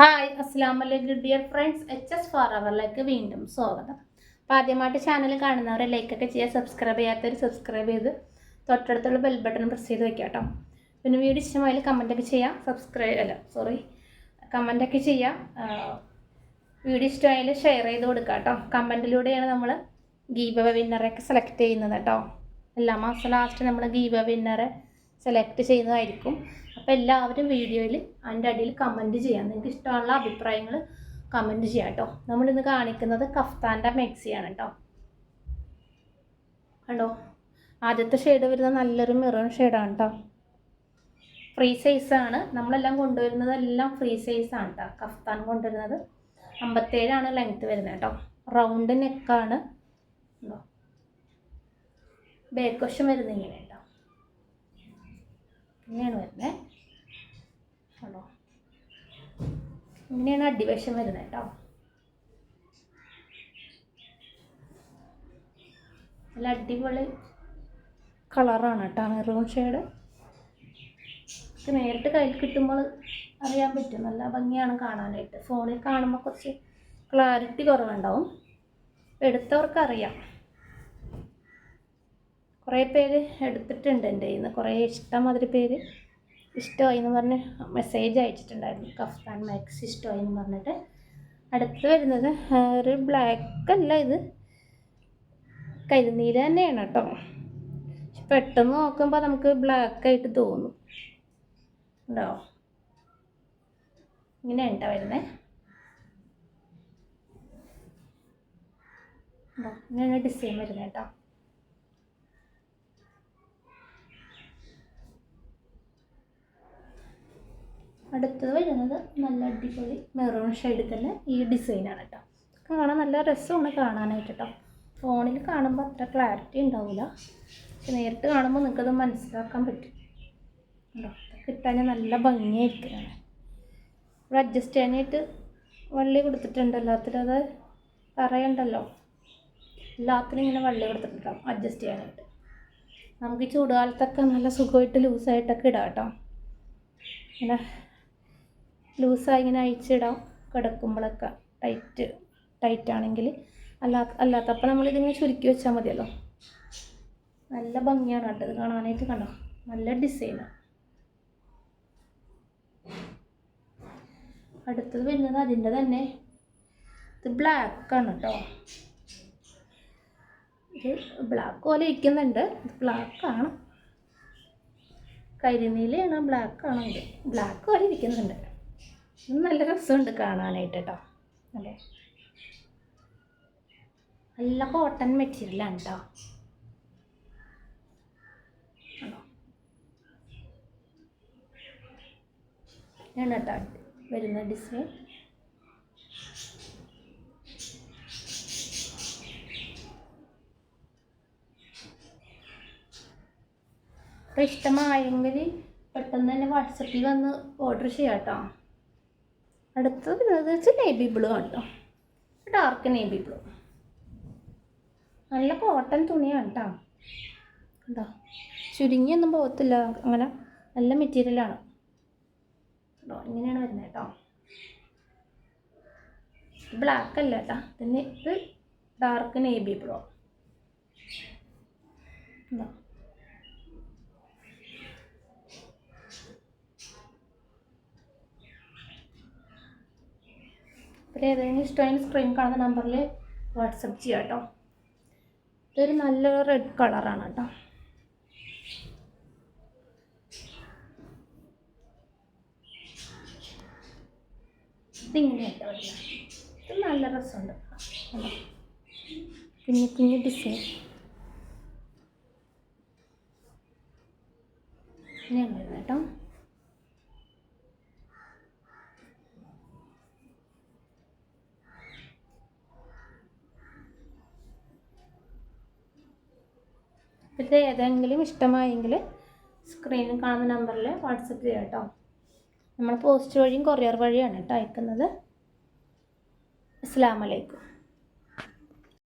Hi അസ്സാം വലൈക്കും dear friends H S four അവറിലേക്ക് വീണ്ടും സ്വാഗതം. അപ്പോൾ ആദ്യമായിട്ട് ചാനൽ കാണുന്നവരെ ലൈക്കൊക്കെ ചെയ്യുക സബ്സ്ക്രൈബ് ചെയ്യാത്തവർ സബ്സ്ക്രൈബ് ചെയ്ത് തൊട്ടടുത്തുള്ള ബെൽ ബട്ടൺ പ്രസ് ചെയ്ത് വെക്കുക കേട്ടോ. പിന്നെ വീഡിയോ ഇഷ്ടമായാലും കമന്റൊക്കെ ചെയ്യാം സബ്സ്ക്രൈബ് അല്ല സോറി കമന്റൊക്കെ ചെയ്യാം വീഡിയോ ഇഷ്ടമായാലും ഷെയർ ചെയ്ത് കൊടുക്കുക കേട്ടോ. കമന്റിലൂടെയാണ് നമ്മൾ ഗീബ വിന്നറൊക്കെ സെലക്ട് ചെയ്യുന്നത് കേട്ടോ. എല്ലാ മാസം ലാസ്റ്റ് നമ്മൾ ഗീബ വിന്നറെ സെലക്ട് ചെയ്യുന്നതായിരിക്കും. അപ്പോൾ എല്ലാവരും വീഡിയോയിൽ അതിന്റെ അടിയിൽ കമന്റ് ചെയ്യാം. നിങ്ങൾക്ക് ഇഷ്ടമുള്ള അഭിപ്രായങ്ങൾ കമന്റ് ചെയ്യാം കേട്ടോ. നമ്മളിന്ന് കാണിക്കുന്നത് കഫ്താന്റെ മെക്സിയാണ് കേട്ടോ. കണ്ടോ? ആദ്യത്തെ ഷെയ്ഡ് വരുന്നത് നല്ലൊരു മെറൂൺ ഷെയ്ഡാണ് കേട്ടോ. ഫ്രീ സൈസാണ് നമ്മളെല്ലാം കൊണ്ടുവരുന്നത് എല്ലാം ഫ്രീ സൈസാണ് കേട്ടോ. കഫ്താൻ കൊണ്ടുവരുന്നത്. അമ്പത്തേഴാണ് ലെങ്ത്ത് വരുന്നത് കേട്ടോ. റൗണ്ട് നെക്കാണ് ഉണ്ടോ ബാക്ക് വശം വരുന്നത് ഇങ്ങനെ കേട്ടോ. ഇങ്ങനെയാണ് വരുന്നത്. കണ്ടോ? ഇങ്ങനെയാണ് അടിവശം വരുന്നത് കേട്ടോ. നല്ല അടിപൊളി കളറാണ് കേട്ടോ മെറൂൺ ഷെയ്ഡ് ഇത് നേരിട്ട് കയ്യിൽ കിട്ടുമ്പോൾ അറിയാൻ പറ്റും. നല്ല ഭംഗിയാണ് കാണാനായിട്ട്. ഫോണിൽ കാണുമ്പോൾ കുറച്ച് ക്ലാരിറ്റി കുറവുണ്ടാവും. എടുത്തവർക്ക് അറിയാം കുറേ പേര് എടുത്തിട്ടുണ്ട് എന്റെ ഇന്ന് കുറേ ഇഷ്ടം മാതിരി പേര്. ഇഷ്ടമായി എന്ന് പറഞ്ഞ് മെസ്സേജ് അയച്ചിട്ടുണ്ടായിരുന്നു. കഫ്താൻ മാക്സ് ഇഷ്ടമായി എന്ന് പറഞ്ഞിട്ട്. അടുത്ത് വരുന്നത് ഒരു ബ്ലാക്ക് അല്ല ഇത്. കരിനീല തന്നെയാണ് കേട്ടോ. പക്ഷെ പെട്ടെന്ന് നോക്കുമ്പോൾ നമുക്ക് ബ്ലാക്ക് ആയിട്ട് തോന്നും. ഉണ്ടോ? ഇങ്ങനെ ഉണ്ടോ വരുന്നത് ഇങ്ങനെയാണ് ഡിസൈൻ വരുന്നത് കേട്ടോ അടുത്തത് വരുന്നത് നല്ല അടിപൊളി മെറൂൺ ഷെയ്ഡിൽ തന്നെ ഈ ഡിസൈനാണ് കേട്ടോ കാണാൻ നല്ല രസമാണ് കാണാനായിട്ട് കേട്ടോ ഫോണിൽ കാണുമ്പോൾ അത്ര ക്ലാരിറ്റി ഉണ്ടാവില്ല പക്ഷെ നേരിട്ട് കാണുമ്പോൾ നിങ്ങൾക്കത് മനസ്സിലാക്കാൻ പറ്റും. കേട്ടോ കിട്ടാൻ നല്ല ഭംഗിയായിരിക്കും. ഇവിടെ അഡ്ജസ്റ്റ് ചെയ്യാനായിട്ട് വള്ളി കൊടുത്തിട്ടുണ്ട് എല്ലാത്തിലും. അത് പറയണ്ടല്ലോ. എല്ലാത്തിനും ഇങ്ങനെ വള്ളി കൊടുത്തിട്ടുണ്ടാവും അഡ്ജസ്റ്റ് ചെയ്യാനായിട്ട്. നമുക്ക് ചൂടുകാലത്തൊക്കെ നല്ല സുഖമായിട്ട് ലൂസായിട്ടൊക്കെ ഇടാം കേട്ടോ ഇങ്ങനെ ലൂസായി ഇങ്ങനെ അഴിച്ചിടാം. കിടക്കുമ്പോഴൊക്കെ ടൈറ്റ് ടൈറ്റ് ആണെങ്കിൽ അല്ലാത്ത അല്ലാത്തപ്പോൾ നമ്മളിതിങ്ങനെ ചുരുക്കി വെച്ചാൽ മതിയല്ലോ. നല്ല ഭംഗിയാണ് കണ്ടത്. കാണാനായിട്ട് കണ്ടോ? നല്ല ഡിസൈനാണ് അടുത്തത് വരുന്നത് അതിന്റെ തന്നെ. ഇത് ബ്ലാക്കാണ് കേട്ടോ ഇത് ബ്ലാക്ക് പോലെ ഇരിക്കുന്നുണ്ട്. ഇത് ബ്ലാക്കാണ് കരിനീലയാണ് ബ്ലാക്കാണ് ഇത് ബ്ലാക്ക് പോലെ ഇരിക്കുന്നുണ്ട്. ഇത് നല്ല രസമുണ്ട് കാണാനായിട്ട് കേട്ടോ. അല്ലേ? നല്ല കോട്ടൺ മെറ്റീരിയലാണ് കേട്ടോ ആണ്? കേട്ടോ വരുന്ന ഡിസൈൻ ഇഷ്ടമായെങ്കിൽ പെട്ടെന്ന് തന്നെ വാട്സപ്പിൽ വന്ന് ഓർഡർ ചെയ്യാം കേട്ടോ അടുത്തത് നേബി നേവി ബ്ലൂ ആണല്ലോ ഡാർക്ക് നേവി ബ്ലൂ നല്ല കോട്ടൺ തുണിയാണ് കേട്ടോ കേട്ടോ ചുരുങ്ങിയൊന്നും പോകത്തില്ല. അങ്ങനെ നല്ല മെറ്റീരിയലാണ് കേട്ടോ ഇങ്ങനെയാണ് വരുന്നത് കേട്ടോ ബ്ലാക്ക് അല്ല കേട്ടോ പിന്നെ ഇത് ഡാർക്ക് നേവി ബ്ലൂ കേട്ടോ പിന്നെ ഏതെങ്കിലും ഇഷ്ടമായി സ്ക്രീൻ കാണുന്ന നമ്പറിൽ വാട്സപ്പ് ചെയ്യാം കേട്ടോ. ഇതൊരു നല്ല റെഡ് കളറാണ് കേട്ടോ. ഇത് നല്ല രസമുണ്ട്? കുഞ്ഞു കുഞ്ഞു ഡിസൈൻ വരുന്നത് കേട്ടോ. ഇത് ഏതെങ്കിലും ഇഷ്ടമായെങ്കിൽ സ്ക്രീനിൽ കാണുന്ന നമ്പറിൽ വാട്സപ്പ് ചെയ്യാം കേട്ടോ. നമ്മൾ പോസ്റ്റ് വഴിയും കൊറിയർ വഴിയാണ് കേട്ടോ അയക്കുന്നത്. അസ്സാം വലൈക്കും